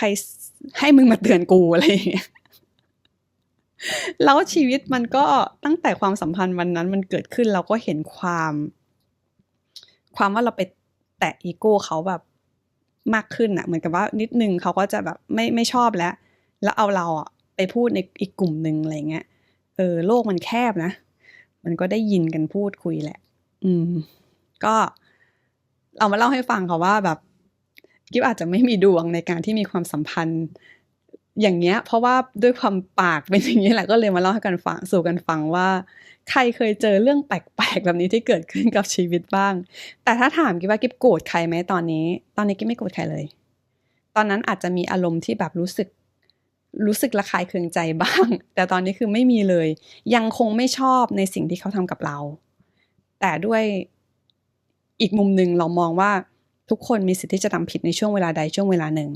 ใครให้มึงมาเตือนกูอะไรอย่างเงี้ยแล้วชีวิตมันก็ตั้งแต่ความสัมพันธ์วันนั้นมันเกิดขึ้นเราก็เห็นความ ความว่าเราไปแตะอีโก้เขาแบบมากขึ้นอะเหมือนกับว่านิดนึงเขาก็จะแบบไม่ไม่ชอบแล้ว แล้วเอาเราอะไปพูดในอีกกลุ่มหนึ่งอะไรเงี้ยเออโลกมันแคบนะ มันก็ได้ยินกันพูดคุยแหละ อืม ก็ เรามาเล่าให้ฟังค่ะว่าแบบ กิฟอาจจะไม่มีดวงในการที่มีความสัมพันธ์อย่างเงี้ย เพราะว่าด้วยความปากเป็นอย่างนี้แหละก็เลยมาเล่าให้กันฟังสู่กันฟังว่า ใครเคยเจอเรื่องแปลกๆแบบนี้ที่เกิดขึ้นกับชีวิตบ้าง แต่ถ้าถามกิฟว่ากิฟโกรธใครไหมตอนนี้ ตอนนี้กิฟไม่โกรธใครเลย ตอนนั้นอาจจะมีอารมณ์ที่แบบรู้สึกรู้สึกระคายเคืองใจบ้าง แต่ตอนนี้คือไม่มีเลย ยังคงไม่ชอบในสิ่งที่เขาทำกับเรา แต่ด้วยอีกมุมหนึ่งเรามองว่า ทุกคนมีสิทธิ์ที่จะทำผิดในช่วงเวลาใดช่วงเวลาหนึ่ง